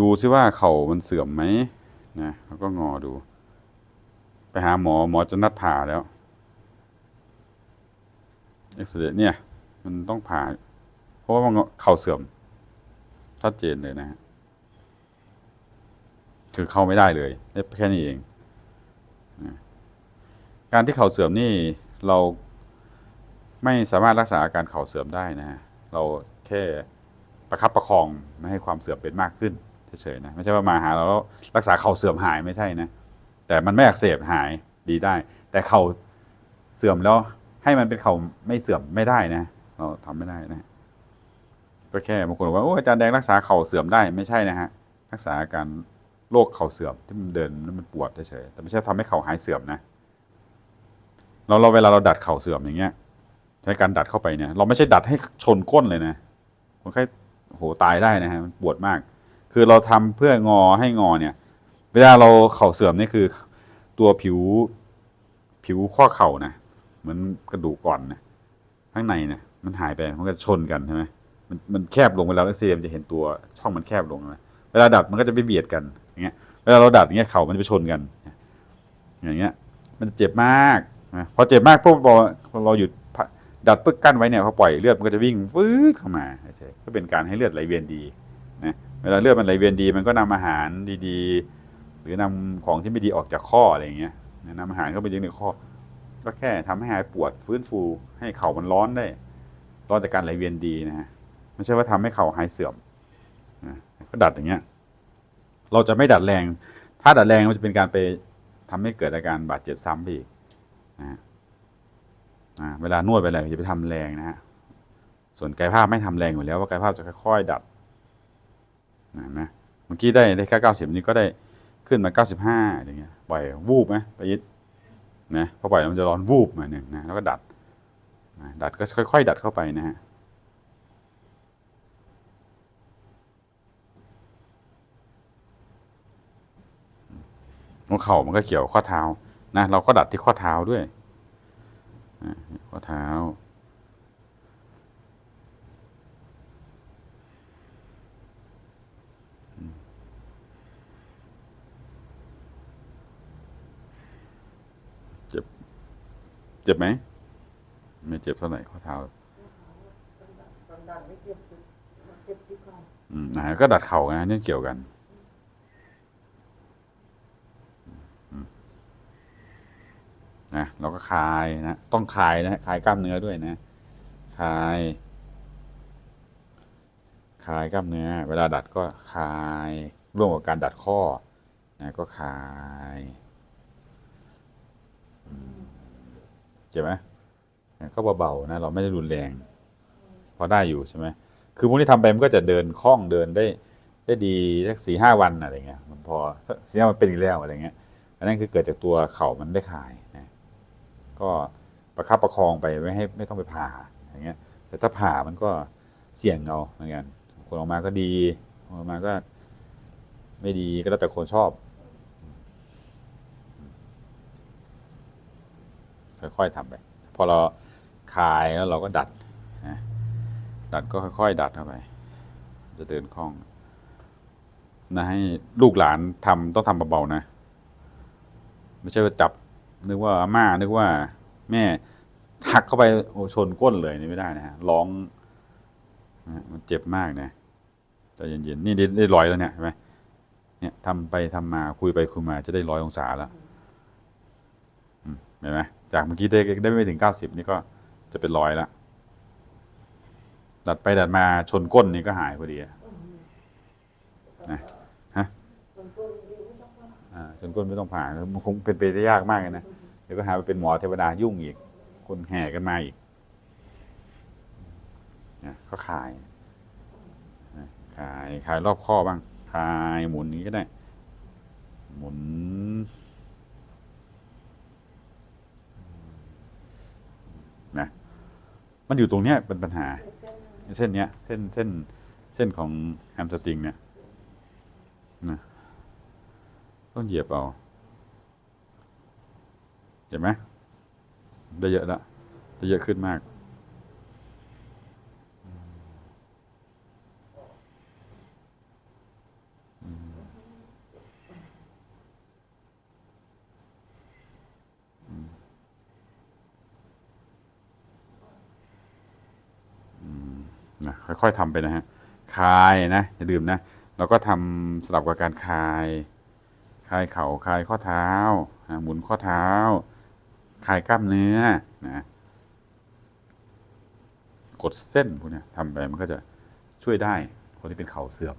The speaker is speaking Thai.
ดูซิว่าเข่ามันเสื่อมไหมนะแล้วก็งอดู ไปหาหมอหมอจะนัดผ่าแล้วเอ็กซเรย์เนี่ย มันต้องผ่า เพราะว่ามันเข่าเสื่อมชัดเจนเลยนะฮะคือเข้าไม่ได้เลยแค่นี้เองนะการที่เข่าเสื่อมนี่เราไม่สามารถรักษาอาการเข่าเสื่อมได้นะฮะเราแค่ประคับประคองไม่ให้ความเสื่อมเป็นมากขึ้น เฉยๆนะไม่ใช่ว่ามาหาเราแล้วรักษาเข่าเสื่อมหายไม่ใช่นะแต่มันไม่อักเสบหายดีได้ แต่เข่าเสื่อมแล้วให้มันเป็นเข่าไม่เสื่อมไม่ได้นะ เราทำไม่ได้นะก็แค่บางคนบอกว่าโอ้อาจารย์แดงรักษาเข่าเสื่อมได้ไม่ใช่นะฮะรักษาอาการโรคเข่าเสื่อมที่มันเดินแล้วมันปวดเฉยๆแต่ไม่ใช่ทำให้เข่าหายเสื่อมนะเราเราเวลาเราดัดเข่าเสื่อมอย่างเงี้ย ใช้การดัดเข้าไปเนี่ย เราไม่ใช่ดัดให้ชนก้นเลยนะคนไข้โหตายได้นะฮะมันปวดมาก คือเราทำเพื่องอให้งอเนี่ย เวลาเราเข่าเสื่อมนี่คือ ตัวผิวผิวข้อเข่านะเหมือนกระดูกก่อนนะข้างในเนี่ยมันหายไปมันก็ชนกันใช่ไหมมันมันแคบลงเวลาเราเซียมจะเห็นตัวช่องมันแคบลงใช่ไหมเวลาดัดมันก็จะไปเบียดกันอย่างเงี้ยเวลาเราดัดอย่างเงี้ยเข่ามันจะไปชนกัน อย่างเงี้ย มันเจ็บมากนะพอเจ็บมากพวกพอเราหยุดดัดปึ๊กกั้นไว้เนี่ยพอปล่อยเลือดมันก็จะวิ่งฟืดเข้ามาก็เป็นการให้เลือดไหลเวียนดีนะ เวลาเลือดมันไหลเวียนดี มันก็นำอาหารดีๆ หรือนำของที่ไม่ดีออกจากข้ออะไรอย่างเงี้ยนำอาหารเข้าไปเลี้ยงในข้อ ก็แค่ทำให้หายปวดฟื้นฟู ให้เข่ามันร้อนได้ร้อนจากการไหลเวียนดีนะฮะไม่ใช่ว่าทำให้เข่าหายเสื่อมนะก็ดัดอย่างเงี้ย เราจะไม่ดัดแรง ถ้าดัดแรงมันจะเป็นการไปทำให้เกิดอาการบาดเจ็บซ้ำอีกนะฮะเวลานวดไปอะไรอย่าไปทำแรงนะฮะส่วนกายภาพไม่ทำแรงอยู่แล้วว่ากายภาพจะค่อยๆ ดัด นะเมื่อกี้ได้ได้แค่เก้าสิบนี้ก็ได้ขึ้นมาเก้าสิบห้าอย่างเงี้ยปล่อยวูบไหมไปยิดนะพอปล่อยมันจะร้อนวูบมาหนึ่งนะแล้วก็ดัดดัดก็ค่อย ๆ ดัดเข้าไปนะฮะหัวเข่ามันก็เกี่ยวข้อเท้านะเราก็ดัดที่ข้อเท้าด้วยข้อเท้า เจ็บไหม ไม่เจ็บเท่าไหร่ข้อเท้าอืมนะก็ดัดเข่าไงนี่เกี่ยวกันนะเราก็คลายนะต้องคลายนะคลายกล้ามเนื้อด้วยนะคลายคลายกล้ามเนื้อ เวลาดัดก็คลายร่วมกับการดัดข้อนะก็คลายอืม เจ็บไหมก็เบาๆนะเราไม่ได้รุนแรง พอได้อยู่ใช่ไหมคือพวกนี้ทำไปมันก็จะเดินคล่องเดินได้ได้ดีสักสี่ห้าวันอะไรเงี้ยมันพอสี่ห้าวันเป็นอีกแล้วอะไรเงี้ยอันนั้นคือเกิดจากตัวเข่ามันได้คลายนะก็ประคับประคองไปไม่ให้ไม่ต้องไปผ่าอย่างเงี้ย แต่ถ้าผ่ามันก็เสี่ยงเอาเหมือนกันคนออกมาก็ดีคนออกมาก็ ไม่ดีก็แล้วแต่คนชอบ ค่อย ๆทำไป พอเราคายแล้วเราก็ดัดนะดัดก็ค่อย ๆ ดัดเข้าไป จะเดินคล่องนะให้ลูกหลานทำต้องทำเบาๆนะ ไม่ใช่ว่าจับนึกว่าอาม่านึกว่า แม่หักเข้าไปโอชนก้นเลยนี่ไม่ได้นะฮะร้องนะมันเจ็บมากนะใจเย็นๆนี่ได้ได้ร้อยแล้วเนี่ยเห็นไหมเนี่ยทำไปทำมาคุยไปคุยมาจะได้ร้อยองศาแล้วเห็นไหม จากเมื่อกี้ได้ได้ไม่ถึงเก้าสิบนี่ก็จะเป็นร้อยละดัดไปดัดมาชนก้นนี่ก็หายพอดีนะฮะชนก้นไม่ต้องผ่ามันคงเป็นไปได้ยากมากเลยนะเดี๋ยวก็หาไปเป็นหมอเทวดายุ่งอีก คนแห่กันมาอีกนะเขาขายขายขายรอบข้อบ้าง ขายหมุนนี้ก็ได้ หมุน นะ มันอยู่ตรงเนี้ยเป็นปัญหา เส้นเนี้ยเส้นเส้นเส้นของแฮมสตริงเนี่ยนะต้องเหยียบเอาเห็นไหมได้เยอะแล้วได้เยอะขึ้นมาก นะค่อยๆทำไปนะฮะคลายนะอย่าลืมนะเราก็ทำสลับกับการคลายคลายเข่าคลายข้อเท้าหมุนข้อเท้าคลายกล้ามเนื้อนะกดเส้นพวกนี้ทำไปมันก็จะช่วยได้คนที่เป็นเข่าเสื่อม